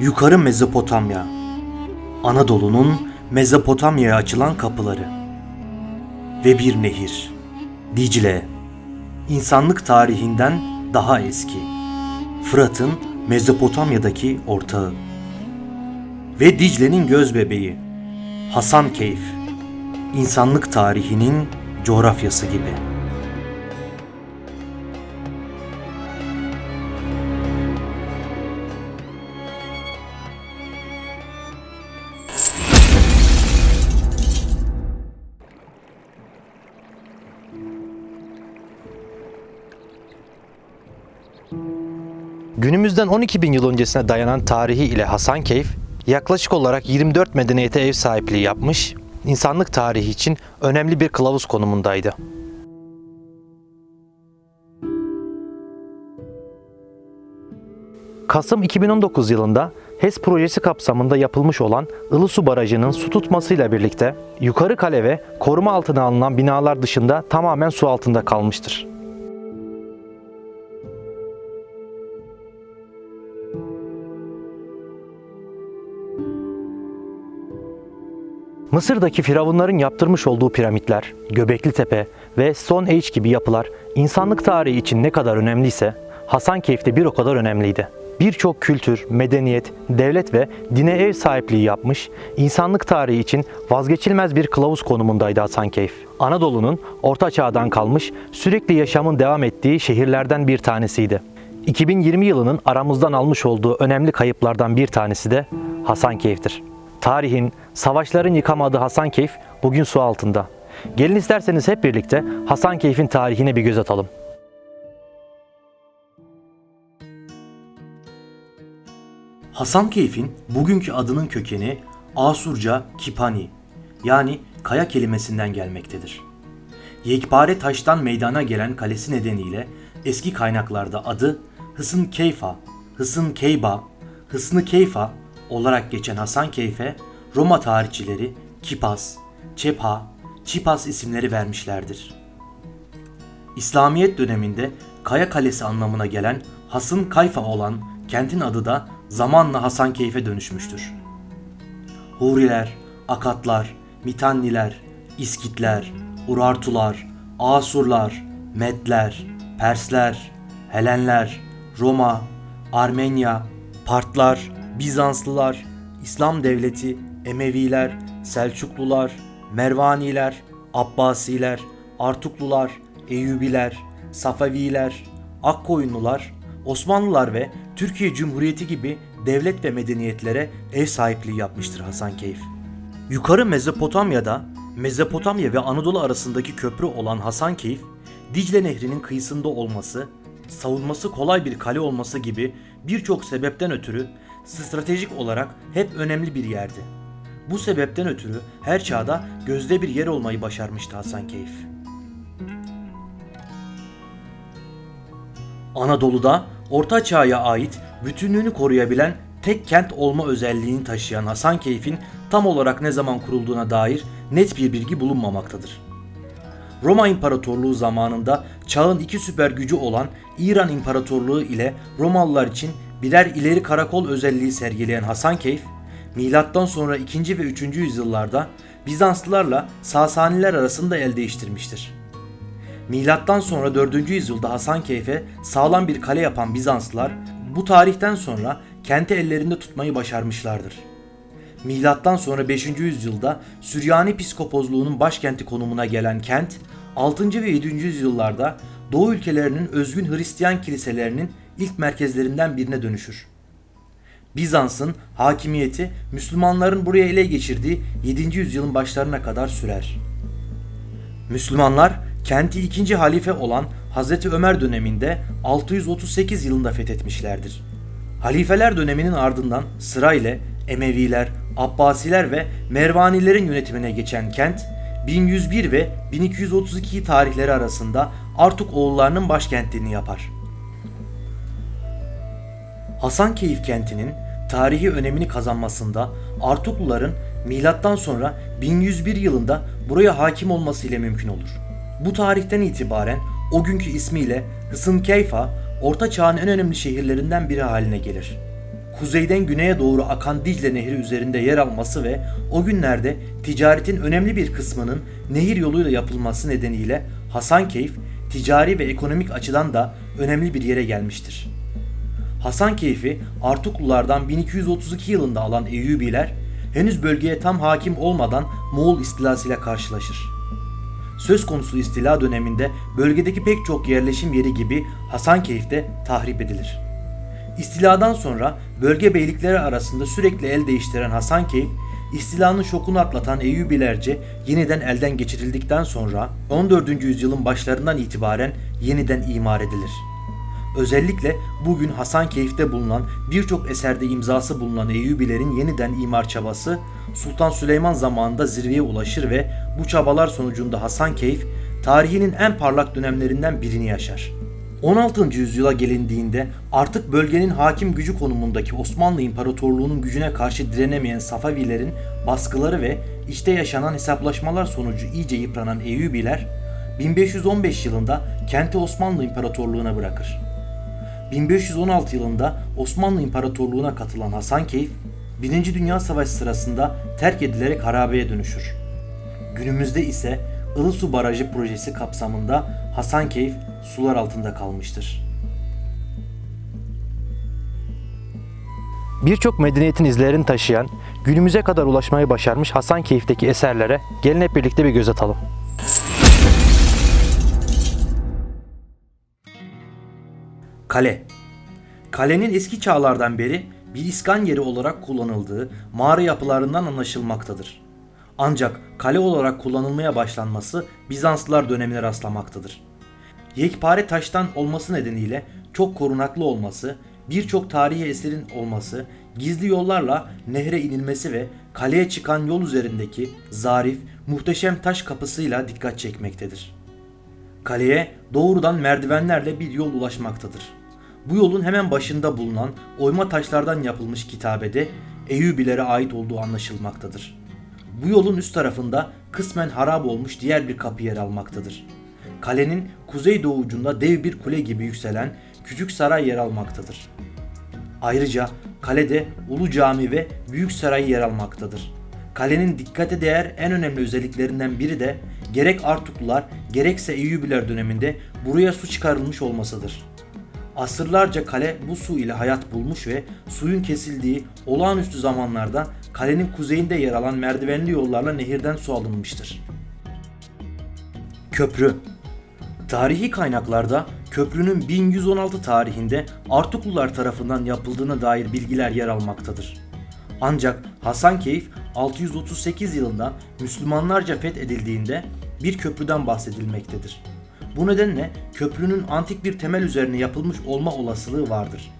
Yukarı Mezopotamya. Anadolu'nun Mezopotamya'ya açılan kapıları. Ve bir nehir. Dicle. İnsanlık tarihinden daha eski. Fırat'ın Mezopotamya'daki ortağı. Ve Dicle'nin göz bebeği. Hasankeyf. İnsanlık tarihinin coğrafyası gibi. Günümüzden 12 bin yıl öncesine dayanan tarihi ile Hasankeyf, yaklaşık olarak 24 medeniyete ev sahipliği yapmış, insanlık tarihi için önemli bir kılavuz konumundaydı. Kasım 2019 yılında HES projesi kapsamında yapılmış olan Ilısu Barajı'nın su tutmasıyla birlikte yukarı kale ve koruma altına alınan binalar dışında tamamen su altında kalmıştır. Mısır'daki firavunların yaptırmış olduğu piramitler, Göbekli Tepe ve Stone Age gibi yapılar insanlık tarihi için ne kadar önemliyse Hasankeyf'te bir o kadar önemliydi. Birçok kültür, medeniyet, devlet ve dine ev sahipliği yapmış, insanlık tarihi için vazgeçilmez bir kılavuz konumundaydı Hasankeyf. Anadolu'nun orta çağdan kalmış, sürekli yaşamın devam ettiği şehirlerden bir tanesiydi. 2020 yılının aramızdan almış olduğu önemli kayıplardan bir tanesi de Hasankeyf'tir. Tarihin, savaşların yıkamadığı Hasankeyf bugün su altında. Gelin isterseniz hep birlikte Hasankeyf'in tarihine bir göz atalım. Hasankeyf'in bugünkü adının kökeni Asurca Kipani yani kaya kelimesinden gelmektedir. Yekpare taştan meydana gelen kalesi nedeniyle eski kaynaklarda adı Hısın Keyfa, Hısın Keyba, Hısnı Keyfa olarak geçen Hasankeyf'e Roma tarihçileri Kipas, Çepha, Çipas isimleri vermişlerdir. İslamiyet döneminde Kaya Kalesi anlamına gelen Hasın Kayfa olan kentin adı da zamanla Hasankeyf'e dönüşmüştür. Huriler, Akatlar, Mitanniler, İskitler, Urartular, Asurlar, Medler, Persler, Helenler, Roma, Armenya, Partlar, Bizanslılar, İslam Devleti, Emeviler, Selçuklular, Mervaniler, Abbasiler, Artuklular, Eyyubiler, Safaviler, Akkoyunlular, Osmanlılar ve Türkiye Cumhuriyeti gibi devlet ve medeniyetlere ev sahipliği yapmıştır Hasankeyf. Yukarı Mezopotamya'da Mezopotamya ve Anadolu arasındaki köprü olan Hasankeyf, Dicle Nehri'nin kıyısında olması, savunması kolay bir kale olması gibi birçok sebepten ötürü stratejik olarak hep önemli bir yerdi. Bu sebepten ötürü her çağda gözde bir yer olmayı başarmıştı Hasankeyf. Anadolu'da Orta Çağ'a ait bütünlüğünü koruyabilen tek kent olma özelliğini taşıyan Hasankeyf'in tam olarak ne zaman kurulduğuna dair net bir bilgi bulunmamaktadır. Roma İmparatorluğu zamanında çağın iki süper gücü olan İran İmparatorluğu ile Romalılar için birer ileri karakol özelliği sergileyen Hasankeyf, milattan sonra 2. ve 3. yüzyıllarda Bizanslılarla Sasaniler arasında el değiştirmiştir. Milattan sonra 4. yüzyılda Hasankeyf'e sağlam bir kale yapan Bizanslılar bu tarihten sonra kenti ellerinde tutmayı başarmışlardır. Milattan sonra 5. yüzyılda Süryani Piskopozluğu'nun başkenti konumuna gelen kent, 6. ve 7. yüzyıllarda Doğu ülkelerinin özgün Hristiyan kiliselerinin ilk merkezlerinden birine dönüşür. Bizans'ın hakimiyeti Müslümanların buraya ele geçirdiği 7. yüzyılın başlarına kadar sürer. Müslümanlar kenti ikinci halife olan Hazreti Ömer döneminde 638 yılında fethetmişlerdir. Halifeler döneminin ardından sırayla Emeviler, Abbasiler ve Mervanilerin yönetimine geçen kent 1101 ve 1232 tarihleri arasında Artuk oğullarının başkentliğini yapar. Hasankeyf kentinin tarihi önemini kazanmasında Artukluların milattan sonra 1101 yılında buraya hakim olması ile mümkün olur. Bu tarihten itibaren o günkü ismiyle Hısınkeyfa, Orta Çağ'ın en önemli şehirlerinden biri haline gelir. kuzeyden güneye doğru akan Dicle Nehri üzerinde yer alması ve o günlerde ticaretin önemli bir kısmının nehir yoluyla yapılması nedeniyle Hasankeyf ticari ve ekonomik açıdan da önemli bir yere gelmiştir. Hasankeyf'i Artuklulardan 1232 yılında alan Eyyubiler henüz bölgeye tam hakim olmadan Moğol istilasıyla karşılaşır. Söz konusu istila döneminde bölgedeki pek çok yerleşim yeri gibi Hasankeyf de tahrip edilir. İstiladan sonra bölge beylikleri arasında sürekli el değiştiren Hasankeyf, istilanın şokunu atlatan Eyyubilerce yeniden elden geçirildikten sonra 14. yüzyılın başlarından itibaren yeniden imar edilir. Özellikle bugün Hasankeyf'te bulunan birçok eserde imzası bulunan Eyyubilerin yeniden imar çabası Sultan Süleyman zamanında zirveye ulaşır ve bu çabalar sonucunda Hasankeyf tarihinin en parlak dönemlerinden birini yaşar. 16. yüzyıla gelindiğinde artık bölgenin hakim gücü konumundaki Osmanlı İmparatorluğu'nun gücüne karşı direnemeyen Safavilerin baskıları ve içte yaşanan hesaplaşmalar sonucu iyice yıpranan Eyyubiler 1515 yılında kenti Osmanlı İmparatorluğu'na bırakır. 1516 yılında Osmanlı İmparatorluğu'na katılan Hasankeyf, 1. Dünya Savaşı sırasında terk edilerek harabeye dönüşür. Günümüzde ise Ilısu Barajı projesi kapsamında Hasankeyf sular altında kalmıştır. Birçok medeniyetin izlerini taşıyan, günümüze kadar ulaşmayı başarmış Hasankeyf'teki eserlere gelin hep birlikte bir göz atalım. Kale Kalenin eski çağlardan beri bir iskan yeri olarak kullanıldığı mağara yapılarından anlaşılmaktadır. Ancak kale olarak kullanılmaya başlanması Bizanslılar dönemine rastlamaktadır. Yekpare taştan olması nedeniyle çok korunaklı olması, birçok tarihi eserin olması, gizli yollarla nehre inilmesi ve kaleye çıkan yol üzerindeki zarif, muhteşem taş kapısıyla dikkat çekmektedir. Kaleye doğrudan merdivenlerle bir yol ulaşmaktadır. Bu yolun hemen başında bulunan oyma taşlardan yapılmış kitabede Eyyubilere ait olduğu anlaşılmaktadır. Bu yolun üst tarafında kısmen harap olmuş diğer bir kapı yer almaktadır. Kalenin kuzey doğucunda dev bir kule gibi yükselen küçük saray yer almaktadır. Ayrıca kalede Ulu Cami ve Büyük Saray yer almaktadır. Kalenin dikkate değer en önemli özelliklerinden biri de gerek Artuklular gerekse Eyyubiler döneminde buraya su çıkarılmış olmasıdır. Asırlarca kale bu su ile hayat bulmuş ve suyun kesildiği olağanüstü zamanlarda kalenin kuzeyinde yer alan merdivenli yollarla nehirden su alınmıştır. Köprü Tarihi kaynaklarda köprünün 1116 tarihinde Artuklular tarafından yapıldığına dair bilgiler yer almaktadır. Ancak Hasankeyf 638 yılında Müslümanlarca fethedildiğinde bir köprüden bahsedilmektedir. Bu nedenle köprünün antik bir temel üzerine yapılmış olma olasılığı vardır.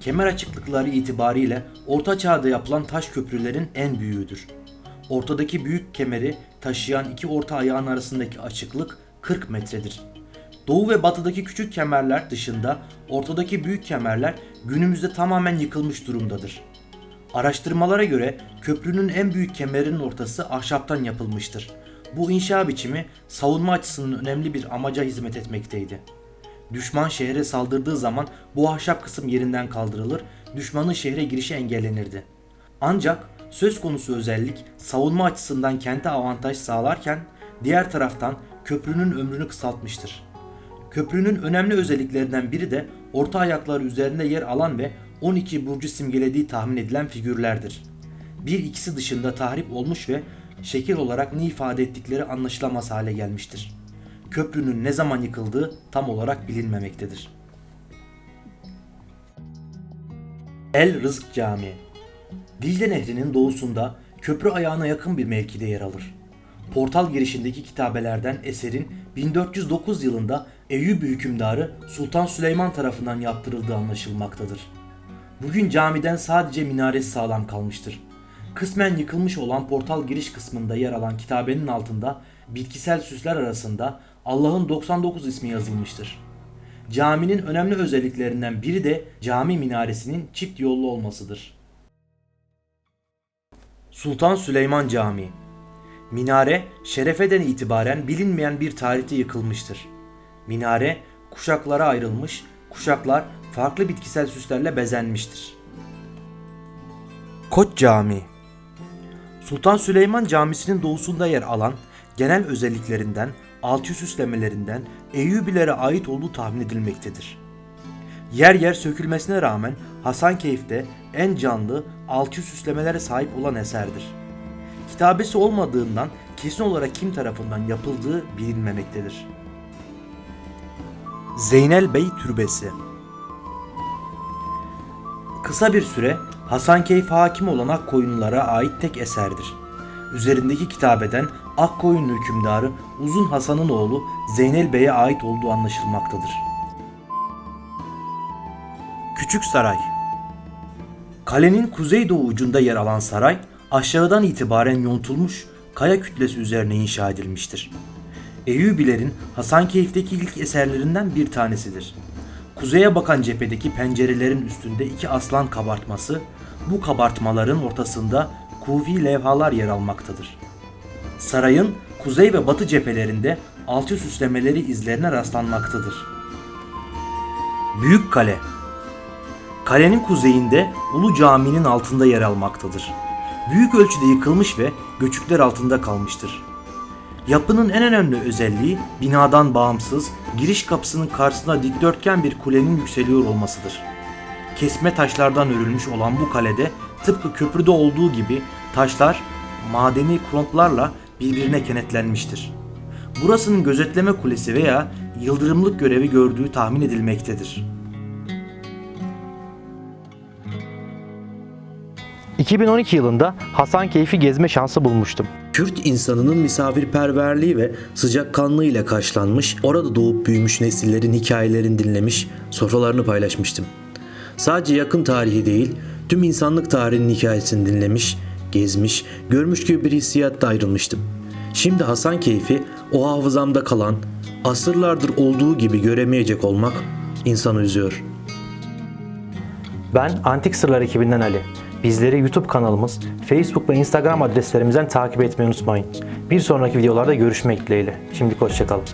Kemer açıklıkları itibariyle Orta Çağ'da yapılan taş köprülerin en büyüğüdür. Ortadaki büyük kemeri taşıyan iki orta ayağın arasındaki açıklık 40 metredir. Doğu ve batıdaki küçük kemerler dışında ortadaki büyük kemerler günümüzde tamamen yıkılmış durumdadır. Araştırmalara göre köprünün en büyük kemerinin ortası ahşaptan yapılmıştır. Bu inşa biçimi savunma açısından önemli bir amaca hizmet etmekteydi. Düşman şehre saldırdığı zaman bu ahşap kısım yerinden kaldırılır, düşmanın şehre girişi engellenirdi. Ancak söz konusu özellik savunma açısından kente avantaj sağlarken diğer taraftan köprünün ömrünü kısaltmıştır. Köprünün önemli özelliklerinden biri de orta ayakları üzerinde yer alan ve 12 burcu simgelediği tahmin edilen figürlerdir. Bir ikisi dışında tahrip olmuş ve şekil olarak ne ifade ettikleri anlaşılamaz hale gelmiştir. Köprünün ne zaman yıkıldığı tam olarak bilinmemektedir. El Rızk Camii Dicle Nehri'nin doğusunda köprü ayağına yakın bir mevkide yer alır. Portal girişindeki kitabelerden eserin 1409 yılında Eyyubi hükümdarı Sultan Süleyman tarafından yaptırıldığı anlaşılmaktadır. Bugün camiden sadece minaresi sağlam kalmıştır. Kısmen yıkılmış olan portal giriş kısmında yer alan kitabenin altında bitkisel süsler arasında Allah'ın 99 ismi yazılmıştır. Caminin önemli özelliklerinden biri de cami minaresinin çift yollu olmasıdır. Sultan Süleyman Camii Minare şerefeden itibaren bilinmeyen bir tarihte yıkılmıştır. Minare kuşaklara ayrılmış, kuşaklar farklı bitkisel süslerle bezenmiştir. Koç Camii Sultan Süleyman Camisi'nin doğusunda yer alan genel özelliklerinden, alçı süslemelerinden Eyyubilere ait olduğu tahmin edilmektedir. Yer yer sökülmesine rağmen Hasankeyf'te en canlı alçı süslemelere sahip olan eserdir. Kitabesi olmadığından kesin olarak kim tarafından yapıldığı bilinmemektedir. Zeynel Bey Türbesi Kısa bir süre Hasankeyf hakim olan Akkoyunlulara ait tek eserdir. Üzerindeki kitabeden Akkoyunlu hükümdarı Uzun Hasan'ın oğlu Zeynel Bey'e ait olduğu anlaşılmaktadır. Küçük Saray Kalenin kuzeydoğu ucunda yer alan saray, aşağıdan itibaren yontulmuş kaya kütlesi üzerine inşa edilmiştir. Eyyubilerin Hasankeyf'teki ilk eserlerinden bir tanesidir. Kuzeye bakan cephedeki pencerelerin üstünde iki aslan kabartması, bu kabartmaların ortasında kufi levhalar yer almaktadır. Sarayın kuzey ve batı cephelerinde alçı süslemeleri izlerine rastlanmaktadır. Büyük Kale Kalenin kuzeyinde Ulu Cami'nin altında yer almaktadır. Büyük ölçüde yıkılmış ve göçükler altında kalmıştır. Yapının en önemli özelliği binadan bağımsız, giriş kapısının karşısında dikdörtgen bir kulenin yükseliyor olmasıdır. Kesme taşlardan örülmüş olan bu kalede tıpkı köprüde olduğu gibi taşlar madeni krontlarla birbirine kenetlenmiştir. Burasının gözetleme kulesi veya yıldırımlık görevi gördüğü tahmin edilmektedir. 2012 yılında Hasankeyf'i gezme şansı bulmuştum. Kürt insanının misafirperverliği ve sıcakkanlığıyla karşılanmış, orada doğup büyümüş nesillerin hikayelerini dinlemiş, sofralarını paylaşmıştım. Sadece yakın tarihi değil, tüm insanlık tarihinin hikayesini dinlemiş, gezmiş, görmüş gibi bir hissiyatta ayrılmıştım. Şimdi Hasankeyf'i o hafızamda kalan, asırlardır olduğu gibi göremeyecek olmak insanı üzüyor.'' Ben Antik Sırlar ekibinden Ali. Bizleri YouTube kanalımız, Facebook ve Instagram adreslerimizden takip etmeyi unutmayın. Bir sonraki videolarda görüşmek dileğiyle. Şimdilik hoşçakalın.